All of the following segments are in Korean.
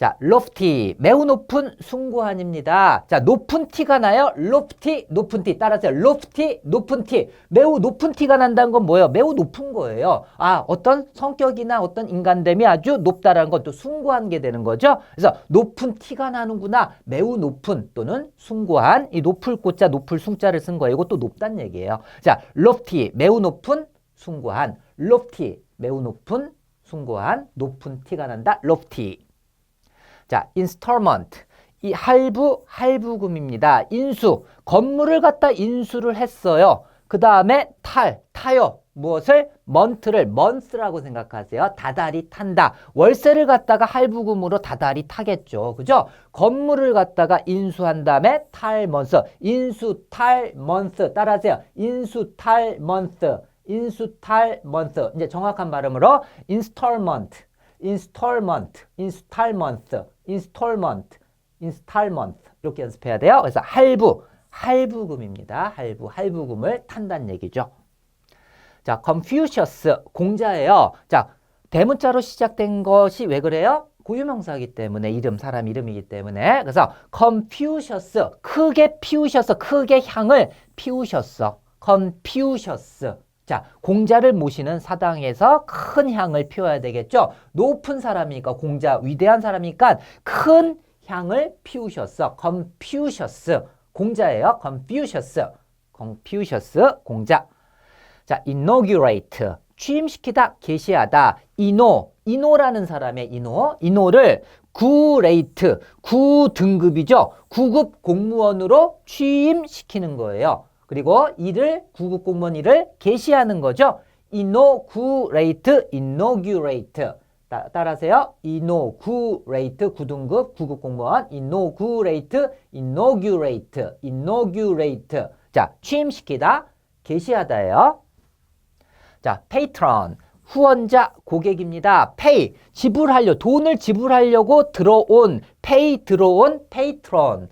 자, lofty, 매우 높은 숭고한입니다. 자, 높은 티가 나요? lofty, 높은 티. 따라서요. lofty, 높은 티. 매우 높은 티가 난다는 건 뭐예요? 매우 높은 거예요. 아, 어떤 성격이나 어떤 인간됨이 아주 높다라는 것도 숭고한 게 되는 거죠. 그래서 높은 티가 나는구나. 매우 높은 또는 숭고한 이 높을 꽃자 높을 숭자를 쓴 거예요. 이것도 높다는 얘기예요. 자, lofty, 매우 높은 숭고한. lofty, 매우 높은 숭고한 높은 티가 난다. lofty. 자, installment. 이 할부, 할부금입니다. 인수. 건물을 갖다 인수를 했어요. 그 다음에 탈, 타요. 무엇을? month를 month라고 생각하세요. 다달이 탄다. 월세를 갖다가 할부금으로 다달이 타겠죠. 그죠? 건물을 갖다가 인수한 다음에 탈 month. 인수 탈 month. 따라하세요. 인수 탈 month. 인수 탈 month. 이제 정확한 발음으로 installment. Installment, installment, installment, installment 이렇게 연습해야 돼요. 그래서 할부, 할부금입니다. 할부, 할부금을 탄다는 얘기죠. 자, Confucius 공자예요. 자, 대문자로 시작된 것이 왜 그래요? 고유명사이기 때문에 이름 사람 이름이기 때문에 그래서 Confucius 크게 피우셨어 크게 향을 피우셨어 Confucius 자, 공자를 모시는 사당에서 큰 향을 피워야 되겠죠. 높은 사람이니까 공자 위대한 사람이니까 큰 향을 피우셨어. Confucius 공자예요. Confucius Confucius 공자. 자, inaugurate 취임시키다, 게시하다. 이노, 이노라는 사람의 이노, 이노를 구레이트, 구등급이죠. 구급 공무원으로 취임시키는 거예요. 그리고 이를 구급 공무원 일을 게시하는 거죠. inaugurate. 따, 따라하세요. inaugurate, 구등급, 구급 공무원. inaugurate, inaugurate, inaugurate. 자, 취임시키다, 게시하다예요. 자, patron. 후원자 고객입니다. pay 지불하려 돈을 지불하려고 들어온 pay 들어온 patron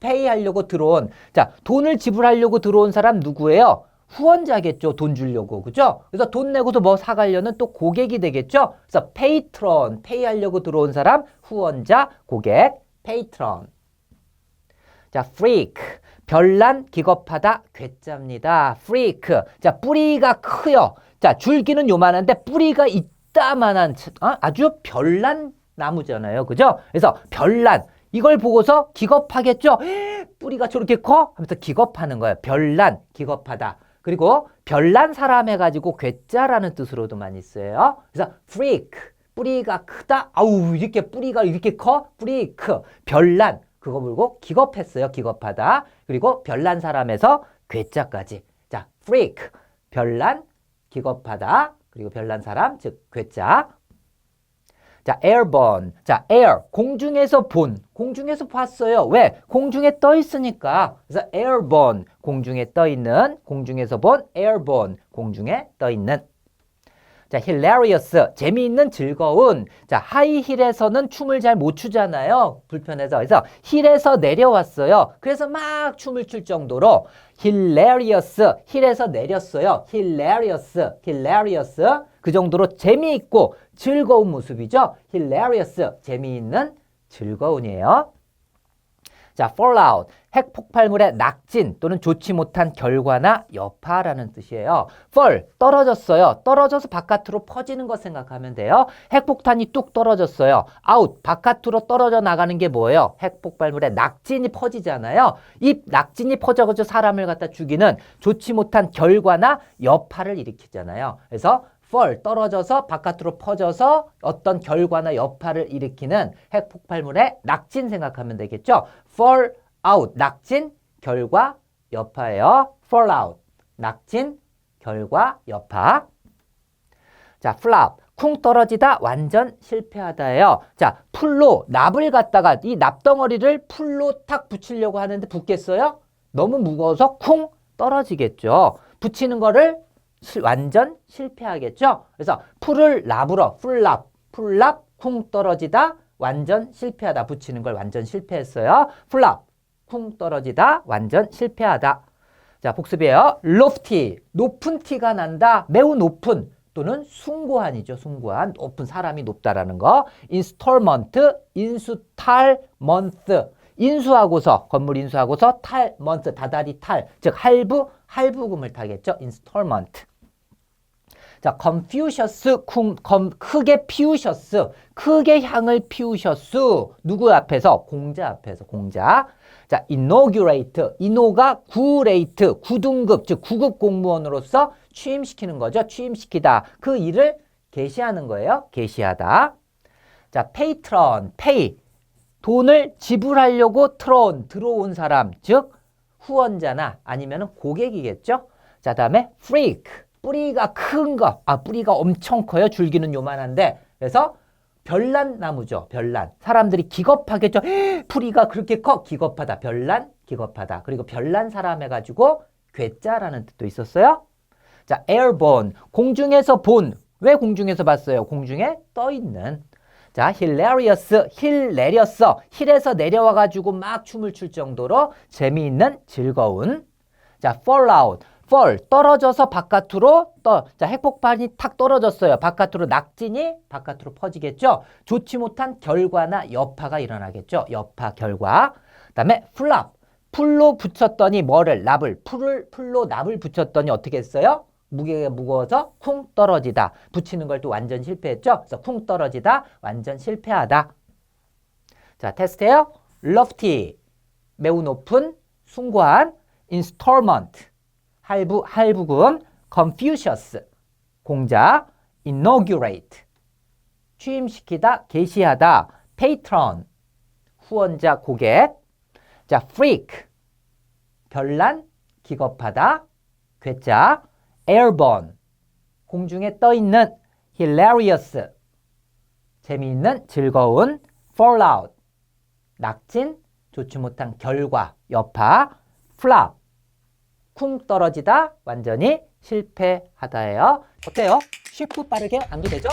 pay 하려고 들어온 자 돈을 지불하려고 들어온 사람 누구예요? 후원자겠죠. 돈 주려고 그죠? 그래서 돈 내고서 뭐 사가려는 또 고객이 되겠죠. 그래서 patron pay 하려고 들어온 사람 후원자 고객 patron 자 freak 별난 기겁하다 괴짜입니다. freak 자 뿌리가 크요. 자 줄기는 요만한데 뿌리가 이따만한 어? 아주 별난 나무잖아요. 그죠? 그래서 별난 이걸 보고서 기겁하겠죠. 뿌리가 저렇게 커? 하면서 기겁하는 거예요. 별난 기겁하다. 그리고 별난 사람 해가지고 괴짜라는 뜻으로도 많이 써요. 그래서 freak 뿌리가 크다. 아우 이렇게 뿌리가 이렇게 커? freak 별난 그거 물고 기겁했어요. 기겁하다. 그리고 별난 사람에서 괴짜까지. 자, freak 별난 기겁하다. 그리고 별난 사람 즉 괴짜. 자, airborne. 자, air 공중에서 본. 공중에서 봤어요. 왜? 공중에 떠 있으니까. 그래서 airborne 공중에 떠 있는 공중에서 본 airborne 공중에 떠 있는 자, hilarious 재미있는 즐거운. 자, 하이힐에서는 춤을 잘 못 추잖아요. 불편해서. 그래서 힐에서 내려왔어요. 그래서 막 춤을 출 정도로 hilarious 힐에서 내렸어요. hilarious hilarious 그 정도로 재미있고 즐거운 모습이죠. hilarious 재미있는 즐거운이에요. 자, fallout 핵 폭발물의 낙진 또는 좋지 못한 결과나 여파라는 뜻이에요. fall 떨어졌어요. 떨어져서 바깥으로 퍼지는 것 생각하면 돼요. 핵폭탄이 뚝 떨어졌어요. out 바깥으로 떨어져 나가는 게 뭐예요? 핵 폭발물의 낙진이 퍼지잖아요. 이 낙진이 퍼져가지고 사람을 갖다 죽이는 좋지 못한 결과나 여파를 일으키잖아요. 그래서 fall 떨어져서 바깥으로 퍼져서 어떤 결과나 여파를 일으키는 핵 폭발물의 낙진 생각하면 되겠죠. fall out 낙진 결과 여파예요. fall out 낙진 결과 여파. 자, flop 쿵 떨어지다 완전 실패하다예요. 자, 풀로 납을 갖다가 이 납덩어리를 풀로 탁 붙이려고 하는데 붙겠어요? 너무 무거워서 쿵 떨어지겠죠. 붙이는 거를 실- 완전 실패하겠죠. 그래서 풀을 납으로 풀납, 풀납 쿵 떨어지다 완전 실패하다 붙이는 걸 완전 실패했어요. 풀납 쿵 떨어지다 완전 실패하다. 자 복습이에요. lofty 높은 티가 난다 매우 높은 또는 숭고한이죠. 숭고한 높은 사람이 높다라는 거. installment 인수탈 month 인수하고서 건물 인수하고서 탈 month 다다리 탈즉 할부 할부금을 타겠죠. installment 자, confucius, 쿵, 검, 크게 피우셔스, 크게 향을 피우셨수. 누구 앞에서? 공자 앞에서, 공자. 자, inaugurate, 인호가 구레이트, 구등급, 즉 구급 공무원으로서 취임시키는 거죠. 취임시키다. 그 일을 개시하는 거예요. 개시하다. 자, patron, pay, 돈을 지불하려고 트론, 들어온 사람, 즉 후원자나 아니면 고객이겠죠. 자, 다음에 freak, 뿌리가 큰 거. 아, 뿌리가 엄청 커요. 줄기는 요만한데. 그래서 별난 나무죠. 별난. 사람들이 기겁하겠죠. 뿌리가 그렇게 커. 기겁하다. 별난, 기겁하다. 그리고 별난 사람 해가지고 괴짜라는 뜻도 있었어요. 자, airborne. 공중에서 본. 왜 공중에서 봤어요? 공중에 떠 있는. 자, hilarious, 힐 내렸어. 힐에서 내려와가지고 막 춤을 출 정도로 재미있는 즐거운. 자, fallout. Fall 떨어져서 바깥으로 떠. 자, 핵폭발이 탁 떨어졌어요. 바깥으로 낙진이 바깥으로 퍼지겠죠. 좋지 못한 결과나 여파가 일어나겠죠. 여파 결과. 그다음에 flop. 풀로 붙였더니 뭐를 납을 풀을 풀로 납을 붙였더니 어떻게 했어요? 무게가 무거워서 쿵 떨어지다. 붙이는 걸 또 완전 실패했죠. 그래서 쿵 떨어지다. 완전 실패하다. 자, 테스트예요. lofty. 매우 높은 숭고한 installment. 할부 할부금 confucius. 공자 inaugurate. 취임시키다, 게시하다. patron. 후원자 고객. 자, freak. 별난, 기겁하다. 괴짜. airborne. 공중에 떠 있는 hilarious. 재미있는, 즐거운 fallout. 낙진, 좋지 못한 결과, 여파, flop. 쿵 떨어지다, 완전히 실패하다예요. 어때요? 쉽고 빠르게 암기되죠?